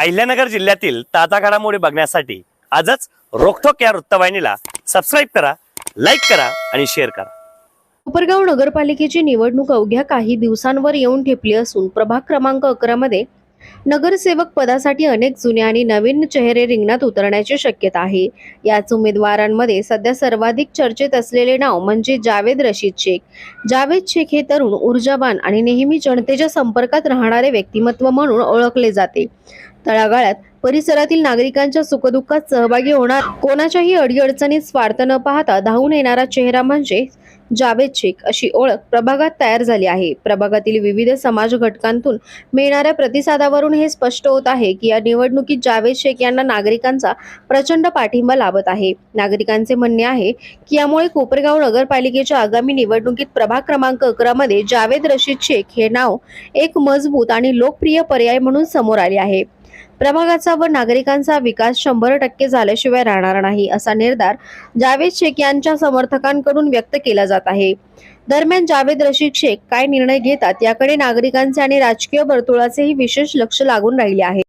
अहिल्यानगर जिल्ह्यातील ताजा घडामोडी बघण्यासाठी आजच रोखोक या वृत्तवाहिनीला सबस्क्राईब करा लाईक करा आणि शेअर करा. कोपरगाव नगरपालिकेची निवडणूक अवघ्या काही दिवसांवर येऊन ठेपली असून प्रभाग क्रमांक अकरा मध्ये नगरसेवक पदासाठी अनेक जुने आणि नवीन चेहरे रिंगणात उतरण्याची शक्यता आहे. याच उमेदवारांमध्ये सध्या सर्वाधिक चर्चेत असलेले नाव म्हणजे जावेद रशीद शेख. जावेद शेख हे तरुण ऊर्जावान आणि नेहमी जनतेच्या संपर्कात राहणारे व्यक्तिमत्व म्हणून ओळखले जाते. तळागाळात परिसरातील नागरिकांच्या सुखदुःखात सहभागी होणार कोणाच्याही अडीअडचणीत स्वार्थ न पाहता धावून येणारा चेहरा म्हणजे जावेद शेख अशी ओळख प्रभागात तयार झाली आहे. प्रभागातील विविध समाज घटकांतून मिळणाऱ्या प्रतिसादावरून हे स्पष्ट होत आहे की या निवडणुकीत जावेद शेख यांना नागरिकांचा प्रचंड पाठिंबा लाभत आहे. नागरिकांचे म्हणणे आहे की यामुळे कोपरगाव नगरपालिकेच्या आगामी निवडणुकीत प्रभाग क्रमांक अकरा मध्ये जावेद रशीद शेख हे नाव एक मजबूत आणि लोकप्रिय पर्याय म्हणून समोर आले आहे. प्रभागाचा व नागरिकांचा विकास शंभर टक्के झाल्याशिवाय राहणार नाही असा निर्धार जावेद शेख यांच्या समर्थकांकडून व्यक्त केला जात आहे. दरम्यान जावेद रशीद शेख काय निर्णय घेतात याकडे नागरिकांचे आणि राजकीय वर्तुळाचेही विशेष लक्ष लागून राहिले आहे.